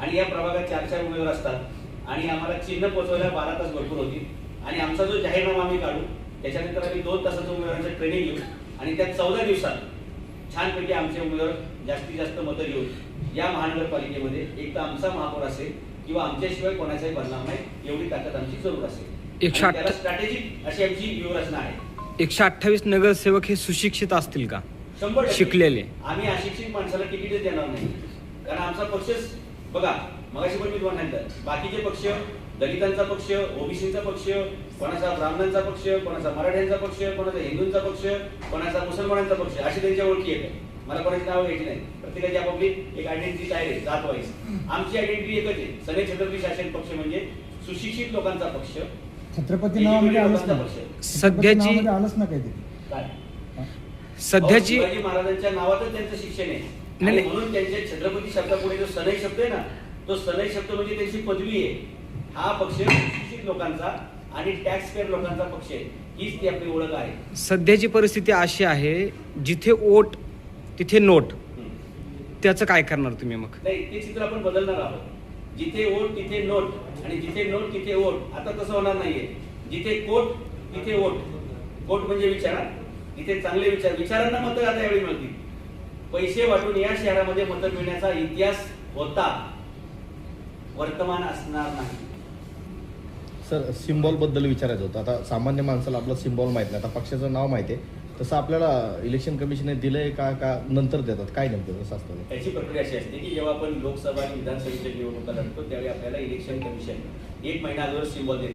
आणि या प्रभागात चार चार उमेदवार असतात. आणि आम्हाला चिन्ह पोचवायला बारा तास भरपूर होती. आणि आमचा जो जाहीरनामा आम्ही काढू त्याच्यानंतर आम्ही दोन तासाचं उमेदवारांचं ट्रेनिंग घेऊ. आणि त्या चौदा दिवसात छानपैकी आमचे उमेदवार जास्तीत जास्त मतं घेऊन या महानगरपालिकेमध्ये एक तर आमचा महापौर असेल किंवा आमच्याशिवाय कोणाचाही बदनाम नाही एवढी ताकद आमची जरूर असेल. एकशे त्याला स्ट्रॅटेजिक अशी आमची व्यूहरचना आहे. एकशे अठ्ठावीस नगरसेवक हे सुशिक्षित असतील का? शंभर. शिकलेले. आम्ही अशिक्षित माणसाला तिकीटच देणार नाही. कारण आमचा पक्षच बघा मगाशी पण मी तुम्हाला सांगितलं बाकीचे पक्ष दलितांचा पक्ष ओबीसीचा पक्ष कोणाचा ब्राह्मणांचा पक्ष कोणाचा मराठ्यांचा पक्ष कोणाचा हिंदूंचा पक्ष कोणाचा मुसलमानांचा पक्ष अशी त्यांच्या ओळखी आहेत मला कोणाची नावं घ्यायची नाही. प्रत्येकाची आपापली एक आयडेंटिटी आहे जात वाईज. आमची आयडेंटिटी एकच आहे. सनई छत्रपती शासन पक्ष म्हणजे सुशिक्षित लोकांचा पक्ष छत्रपती पक्ष. सध्याची- नावामध्ये आलंच ना काहीतरी काय? सध्याची महाराजांच्या नावातच त्यांचं शिक्षण आहे. नाही, आणि नाही. म्हणून त्यांच्या छत्रपती शब्दापुढे जो सनई शब्द आहे ना तो सनई शब्द म्हणजे त्यांची पदवी आहे. हा पक्ष सुशिक्षित लोकांचा आणि टॅक्स पेअर लोकांचा पक्ष आहे. हीच ती आपली ओळख आहे. सध्याची परिस्थिती अशी आहे जिथे ओट तिथे नोट. हम्म. त्याचं काय करणार तुम्ही मग? नाही ते चित्र आपण बदलणार आहोत. जिथे ओट तिथे नोट आणि जिथे नोट तिथे ओट आता तसं होणार नाहीये. जिथे कोट तिथे ओट कोट म्हणजे विचारा. तिथे चांगले विचार. विचारांना मतं आता यावेळी मिळतील. पैसे वाटून या शहरामध्ये मतं मिळण्याचा इतिहास होता. वर्तमान असणार नाही. सर सिम्बॉलबद्दल विचारायचं होतं. आता सामान्य माणसाला आपलं सिम्बॉल माहीत नाही. आता पक्षाचं नाव माहिती आहे. तसं आपल्याला इलेक्शन कमिशनने दिलंय का का नंतर देतात? काय नेमकं कसं असतं? ते? त्याची प्रक्रिया अशी असते की जेव्हा आपण लोकसभा आणि विधानसभेच्या निवडणुका लढतो त्यावेळी आपल्याला इलेक्शन कमिशन एक महिना अगोदर सिम्बॉल देते.